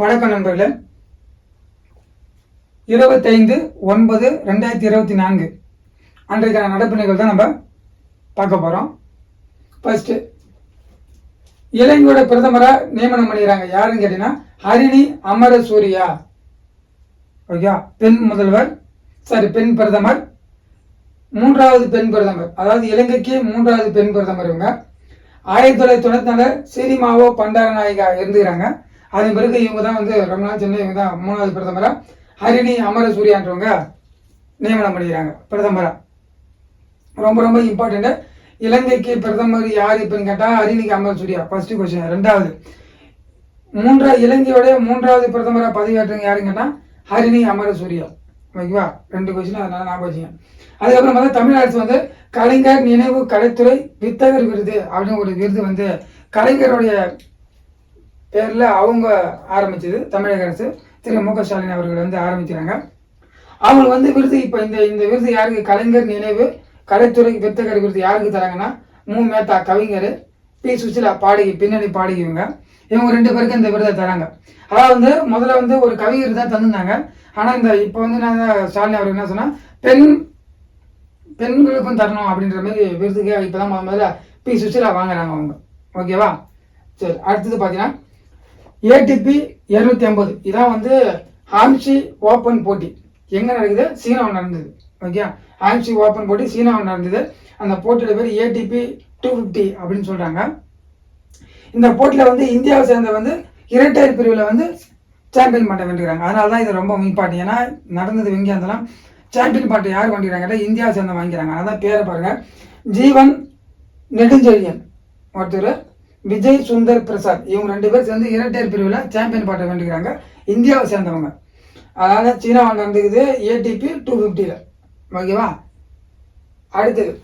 வணக்கம் நண்பர்களே. இருபத்தைந்து ஒன்பது ரெண்டாயிரத்தி இருபத்தி நான்கு. அன்றைக்கான நடப்பு நிகழ்வு தான் நம்ம பார்க்க போகிறோம் ஃபர்ஸ்ட் இலங்கையோட பிரதமராக நியமனம் பண்ணிடுறாங்க. யாருன்னு கேட்டீங்கன்னா ஹரிணி அமர சூர்யா ஓகே பெண் முதல்வர் சாரி பெண் பிரதமர் மூன்றாவது பெண் பிரதமர். அதாவது இலங்கைக்கு மூன்றாவது பெண் பிரதமர் இவங்க. ஆயிரத்தி தொள்ளாயிரத்தி தொண்ணூத்தி நாலு சிறிமாவோ பண்டாரநாயகா இருந்துக்கிறாங்க. அதன் பிறகு இவங்க தான் வந்து ரொம்ப நாள் சென்னை இவங்க தான் மூணாவது பிரதமரா? ஹரிணி அமர சூர்யான்றவங்க நியமனம் பண்ணிக்கிறாங்க பிரதமரா. ரொம்ப ரொம்ப இம்பார்ட்டண்ட்டு இலங்கைக்கு பிரதமர் யார் இப்போன்னு கேட்டால் ஹரிணிக்கு அமர சூர்யா. ஃபர்ஸ்ட் கொஸ்டின் ரெண்டாவது. மூன்றா இலங்கையோட மூன்றாவது பிரதமராக பதவியேற்றவங்க யாருன்னு கேட்டால் ஹரிணி அமர சூர்யா. ஓகேவா? ரெண்டு கொஸ்டின் அதனால ஞாபகம் வச்சுங்க. அதுக்கப்புறம் வந்து தமிழ் அரசு வந்து கலைஞர் நினைவு கலைத்துறை வித்தகர் விருது அப்படின்னு ஒரு விருது வந்து கலைஞருடைய பேரில் அவங்க ஆரம்பிச்சது தமிழக அரசு. திரு மு க ஸ்டாலின் அவர்கள் வந்து ஆரம்பிக்கிறாங்க. அவங்களுக்கு வந்து விருது இப்போ இந்த இந்த விருது யாருக்கு? கலைஞர் நினைவு கலைத்துறை வித்தகர் விருது யாருக்கு தராங்கன்னா மு மேத்தா கவிஞர் பி சுசிலா பாடகி பின்னணி பாடகி இவங்க. இவங்க ரெண்டு பேருக்கு இந்த விருதை தராங்க. அதாவது வந்து முதல்ல வந்து ஒரு கவிஞர் தான் தந்திருந்தாங்க ஆனால் இந்த இப்போ வந்து நான் ஸ்டாலின் அவர்கள் என்ன சொன்னால் பெண் பெண்களுக்கும் தரணும் அப்படின்ற மாதிரி விருதுக்கு இப்போ தான் முதல்ல பி சுசிலா வாங்குறாங்க அவங்க. ஓகேவா? சரி அடுத்தது பார்த்தீங்கன்னா ஏடிபி இரநூத்தி ஐம்பது. இதான் வந்து ஹாம்சி ஓப்பன் போட்டி. எங்கே நடக்குது? சீனாவில் நடந்தது. ஓகே ஹாம்சி ஓப்பன் போட்டி சீனாவில் நடந்தது. அந்த போட்டியோட பேர் ஏடிபி டூ ஃபிஃப்டி அப்படின்னு சொல்கிறாங்க இந்த போட்டியில் வந்து இந்தியாவை சேர்ந்த வந்து இரட்டையர் பிரிவில் வந்து சாம்பியன் பாட்டை வென்றுக்கிறாங்க. அதனால தான் இது ரொம்ப இம்பார்ட்டன் ஏன்னா நடந்தது எங்கே இருந்தாலும் சாம்பியன் பாட்டை யார் வாங்கிக்கிறாங்க இந்தியாவை சேர்ந்த வாங்கிக்கிறாங்க. அதான் பேரை பாருங்கள் ஜீவன் நெடுஞ்செழியன். ஒருத்தர் விஜய் சுந்தர் பிரசாத். இவங்க ரெண்டு பேர் சேர்ந்து இரட்டையர் பிரிவில் சாம்பியன் பாட்டை வேண்டிக்கிறாங்க இந்தியாவை சேர்ந்தவங்க. அதாவது சீனாவில் நடந்துக்குது ஏடிபி டூ ஃபிஃப்டியில் ஓகேவா? அடுத்தது.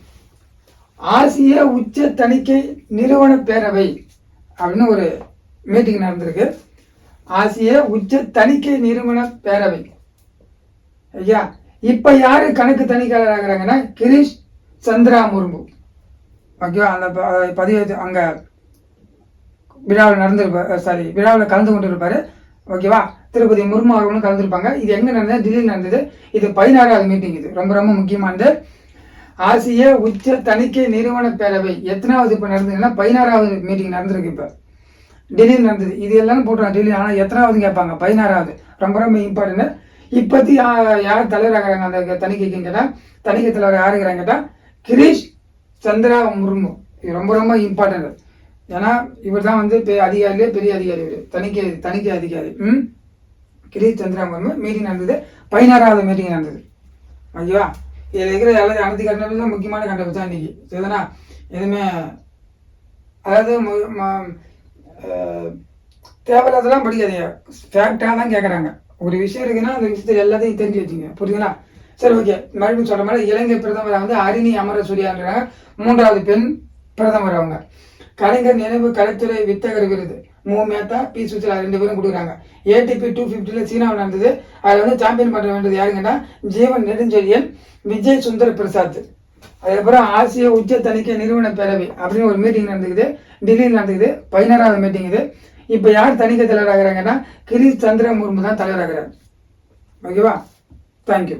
ஆசிய உச்ச தணிக்கை நிறுவன பேரவை அப்படின்னு ஒரு மீட்டிங் நடந்திருக்கு. ஆசிய உச்ச தணிக்கை நிறுவன பேரவை. ஐயா இப்போ யார் கணக்கு தணிக்கையாளர் ஆகிறாங்கன்னா கிரீஷ் சந்திரா முர்மு. ஓகேவா? அந்த ப- பதிவு அங்கே விழாவில் நடந்திருப்பார் சாரி விழாவில் கலந்து கொண்டு இருப்பார் ஓகேவா திருப்பதி முர்மு அவர்களும் கலந்துருப்பாங்க. இது எங்கே நடந்தது? டெல்லியில் நடந்தது. இது பதினாறாவது மீட்டிங் இது. ரொம்ப ரொம்ப முக்கியமானது ஆசிய உச்ச தணிக்கை நிறுவன பேரவை. எத்தனாவது இப்போ நடந்ததுன்னா பதினாறாவது மீட்டிங் நடந்திருக்கு இப்போ. டெல்லியில் நடந்தது. இது எல்லாம் போட்டுருவாங்க டெல்லி ஆனால் எத்தனாவது கேட்பாங்க. பதினாறாவது. ரொம்ப ரொம்ப இம்பார்ட்டன்ட் இப்பத்தி யார் தலைவராகிறாங்க அந்த தணிக்கைக்கு கேட்டால் தணிக்கை தலைவர் யாருங்கிறாங்க கேட்டால் கிரீஷ் சந்திரா முர்மு. இது ரொம்ப ரொம்ப இம்பார்ட்டன்ட் ஏன்னா இவர் தான் வந்து பெ- அதிகாரிலே பெரிய அதிகாரி இவர். தணிக்கை தணிக்கை அதிகாரி. ம்? கிரி சந்திரா மீட்டிங் நடந்தது. பதினாறாவது மீட்டிங் நடந்தது. ஓகேவா இதில் இருக்கிற எல்லா அனைத்து கண்டபிள் தான் முக்கியமான கண்டபிள் தான் இன்னைக்கு. சரிதானா? எதுவுமே அதாவது தேவையில்லாதெல்லாம் படிக்காதீங்க. ஃபேக்டாக தான் கேட்குறாங்க ஒரு விஷயம் இருக்குன்னா அந்த விஷயத்தை எல்லாத்தையும் தெரிஞ்சு வச்சுங்க. புரியுதுங்களா? சரி ஓகே. மறுபடியும் சொல்கிற மாதிரி இலங்கை பிரதமர் வந்து அரிணி அமரசூரியான்றாங்க. மூன்றாவது பெண் பிரதமர் அவங்க. கலைஞர் நினைவு கலைத்துறை வித்தகர் விருது. மு. மேத்தா பி. சுசிலா ரெண்டு பேரும் கொடுக்குறாங்க. ஏடிபி டூ ஃபிஃப்டியில் சீனாவில் நடந்தது. அதில் வந்து சாம்பியன் பண்ண வேண்டியது யாருங்கன்னா ஜீவன் நெடுஞ்செழியன் விஜய் சுந்தர் பிரசாத். அதுக்கப்புறம் ஆசிய உச்ச தணிக்கை நிறுவன பேரவை அப்படின்னு ஒரு மீட்டிங் நடந்துக்குது. டெல்லியில் நடந்துக்குது. பதினாறாவது மீட்டிங் இது. இப்போ யார் தணிக்கை தலைவராகிறாங்கன்னா கிரீஷ் சந்திர முர்மு தான் தலைவராகிறார். ஓகேவா? தேங்க்யூ